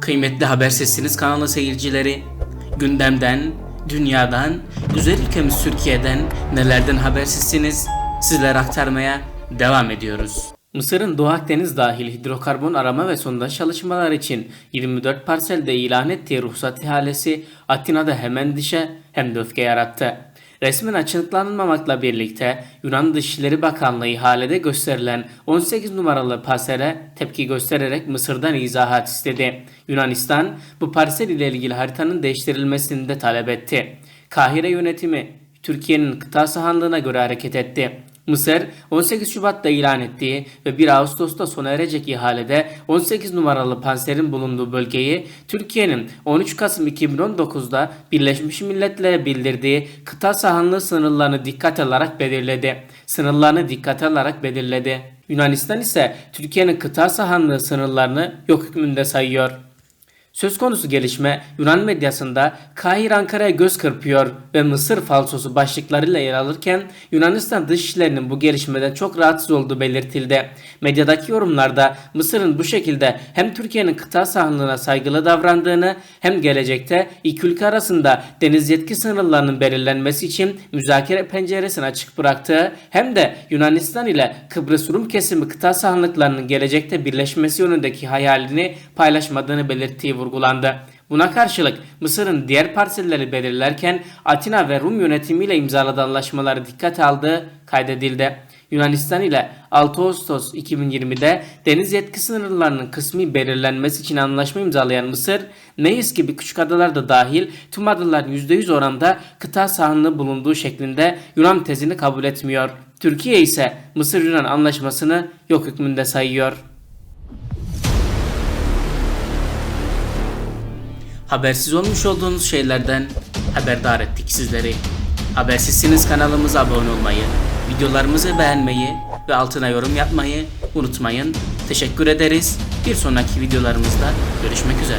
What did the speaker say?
Kıymetli Haber Sesiniz kanalı seyircileri, gündemden, dünyadan, güzel ülkemiz Türkiye'den nelerden habersizsiniz sizlere aktarmaya devam ediyoruz. Mısır'ın Doğu Akdeniz dahil hidrokarbon arama ve sondaj çalışmalar için 24 parselde ilan ettiği ruhsat ihalesi Atina'da hem endişe hem de öfke yarattı. Resmen açıklanmamakla birlikte Yunan Dışişleri Bakanlığı ihalede gösterilen 18 numaralı parsele tepki göstererek Mısır'dan izahat istedi. Yunanistan bu parsel ile ilgili haritanın değiştirilmesini de talep etti. Kahire yönetimi Türkiye'nin kıta sahanlığına göre hareket etti. Mısır 18 Şubat'ta ilan ettiği ve 1 Ağustos'ta sona erecek ihalede 18 numaralı panserin bulunduğu bölgeyi Türkiye'nin 13 Kasım 2019'da Birleşmiş Milletler'e bildirdiği kıta sahanlığı sınırlarını dikkat alarak belirledi. Sınırlarını dikkat alarak belirledi. Yunanistan ise Türkiye'nin kıta sahanlığı sınırlarını yok hükmünde sayıyor. Söz konusu gelişme Yunan medyasında Kahir Ankara'ya göz kırpıyor ve Mısır falsosu başlıklarıyla yer alırken Yunanistan dışişlerinin bu gelişmeden çok rahatsız olduğu belirtildi. Medyadaki yorumlarda Mısır'ın bu şekilde hem Türkiye'nin kıta sahanlığına saygılı davrandığını hem gelecekte iki ülke arasında deniz yetki sınırlarının belirlenmesi için müzakere penceresini açık bıraktığı hem de Yunanistan ile Kıbrıs Rum kesimi kıta sahanlıklarının gelecekte birleşmesi yönündeki hayalini paylaşmadığını belirttiği vurgulandı. Buna karşılık Mısır'ın diğer parselleri belirlerken Atina ve Rum yönetimiyle imzaladığı anlaşmaları dikkate aldığı kaydedildi. Yunanistan ile 6 Ağustos 2020'de deniz yetki sınırlarının kısmi belirlenmesi için anlaşma imzalayan Mısır, Neis gibi küçük adalar da dahil tüm adaların %100 oranda kıta sahanlığı bulunduğu şeklinde Yunan tezini kabul etmiyor. Türkiye ise Mısır-Yunan anlaşmasını yok hükmünde sayıyor. Habersiz olmuş olduğunuz şeylerden haberdar ettik sizleri. Habersizsiniz kanalımıza abone olmayı, videolarımızı beğenmeyi ve altına yorum yapmayı unutmayın. Teşekkür ederiz. Bir sonraki videolarımızda görüşmek üzere.